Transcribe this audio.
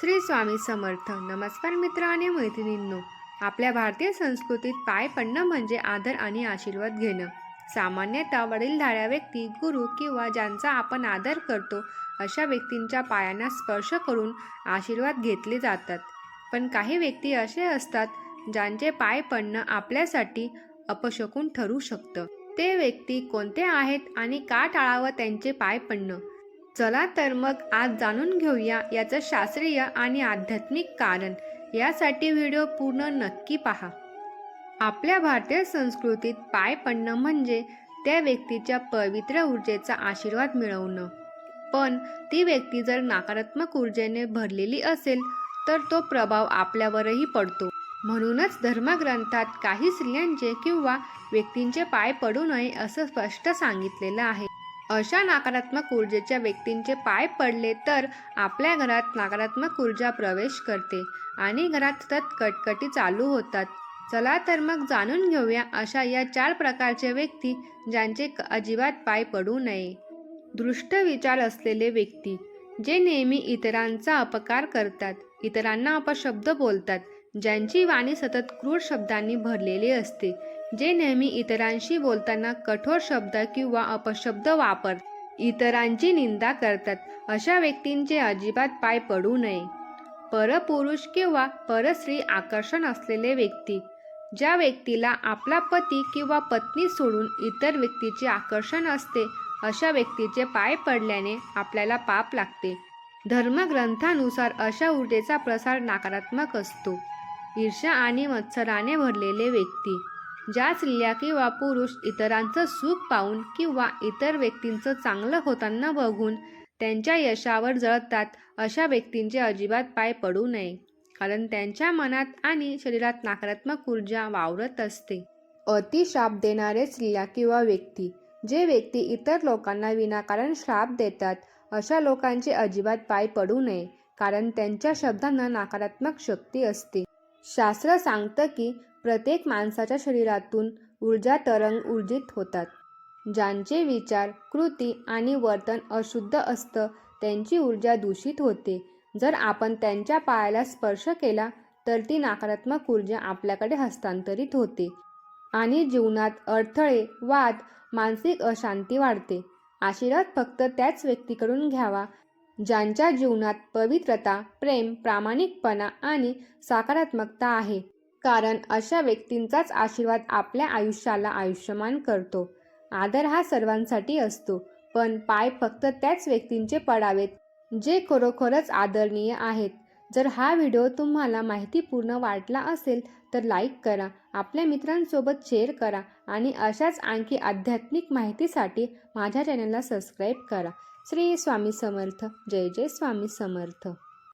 श्री स्वामी समर्थ. नमस्कार मित्र आणि मैत्रिणींनो. आपल्या भारतीय संस्कृतीत पाय पडणं म्हणजे आदर आणि आशीर्वाद घेणं. सामान्यतः वडीलधाऱ्या व्यक्ती गुरु किंवा ज्यांचा आपण आदर करतो अशा व्यक्तींच्या पायांना स्पर्श करून आशीर्वाद घेतले जातात. पण काही व्यक्ती असे असतात ज्यांचे पाय पडणं आपल्यासाठी अपशकून ठरू शकतं. ते व्यक्ती कोणते आहेत आणि का टाळावं त्यांचे पाय पडणं? चला तर मग आज जाणून घेऊया याचं शास्त्रीय आणि आध्यात्मिक कारण. यासाठी व्हिडिओ पूर्ण नक्की पहा. आपल्या भारतीय संस्कृतीत पाय पडणं म्हणजे त्या व्यक्तीच्या पवित्र ऊर्जेचा आशीर्वाद मिळवणं. पण ती व्यक्ती जर नकारात्मक ऊर्जेने भरलेली असेल तर तो प्रभाव आपल्यावरही पडतो. म्हणूनच धर्मग्रंथात काही स्त्रियांचे किंवा व्यक्तींचे पाय पडू नये असं स्पष्ट सांगितलेलं आहे. अशा नकारात्मक ऊर्जेच्या व्यक्तींचे पाय पडले तर आपल्या घरात नकारात्मक ऊर्जा प्रवेश करते आणि घरात सतत कटकटी चालू होतात. चला तर मग जाणून घेऊया अशा या चार प्रकारचे व्यक्ती ज्यांचे क- अजिबात पाय पडू नये. दृष्ट विचार असलेले व्यक्ती जे नेहमी इतरांचा अपकार करतात इतरांना अपशब्द बोलतात ज्यांची वाणी सतत क्रूर शब्दांनी भरलेली असते जे नेहमी इतरांशी बोलताना कठोर शब्द किंवा अपशब्द वापर इतरांची निंदा करतात अशा व्यक्तींचे अजिबात पाय पडू नये. परपुरुष किंवा परस्त्री आकर्षण असलेले व्यक्ती ज्या व्यक्तीला आपला पती किंवा पत्नी सोडून इतर व्यक्तीचे आकर्षण असते अशा व्यक्तीचे पाय पडल्याने आपल्याला पाप लागते. धर्मग्रंथानुसार अशा ऊर्जेचा प्रसार नकारात्मक असतो. ईर्ष्या आणि मत्सराने भरलेले व्यक्ती ज्या स्त्रिया किंवा पुरुष इतरांचं सुख पाहून किंवा इतर व्यक्तींचं चांगलं होताना बघून त्यांच्या यशावर जळतात अशा व्यक्तींचे अजिबात पाय पडू नये. कारण त्यांच्या मनात आणि शरीरात नकारात्मक ऊर्जा वावरत असते. अतिशाप देणारे स्त्रिया किंवा व्यक्ती जे व्यक्ती इतर लोकांना विनाकारण श्राप देतात अशा लोकांचे अजिबात पाय पडू नये कारण त्यांच्या शब्दांना नकारात्मक शक्ती असते. शास्त्र सांगतं की प्रत्येक माणसाच्या शरीरातून ऊर्जा तरंग ऊर्जित होतात. ज्यांचे विचार कृती आणि वर्तन अशुद्ध असतं त्यांची ऊर्जा दूषित होते. जर आपण त्यांच्या पायाला स्पर्श केला तर ती नकारात्मक ऊर्जा आपल्याकडे हस्तांतरित होते आणि जीवनात अडथळे वाद मानसिक अशांती वाढते. आशीर्वाद फक्त त्याच व्यक्तीकडून घ्यावा ज्यांच्या जीवनात पवित्रता प्रेम प्रामाणिकपणा आणि सकारात्मकता आहे. कारण अशा व्यक्तींचाच आशीर्वाद आपल्या आयुष्याला आयुष्यमान करतो. आदर हा सर्वांसाठी असतो पण पाय फक्त त्याच व्यक्तींचे पडावेत जे खरोखरच आदरणीय आहेत. जर हा व्हिडिओ तुम्हाला माहितीपूर्ण वाटला असेल तर लाईक करा आपल्या मित्रांसोबत शेअर करा आणि अशाच आणखी आध्यात्मिक माहितीसाठी माझ्या चॅनलला सबस्क्राईब करा. श्री स्वामी समर्थ. जय जय स्वामी समर्थ.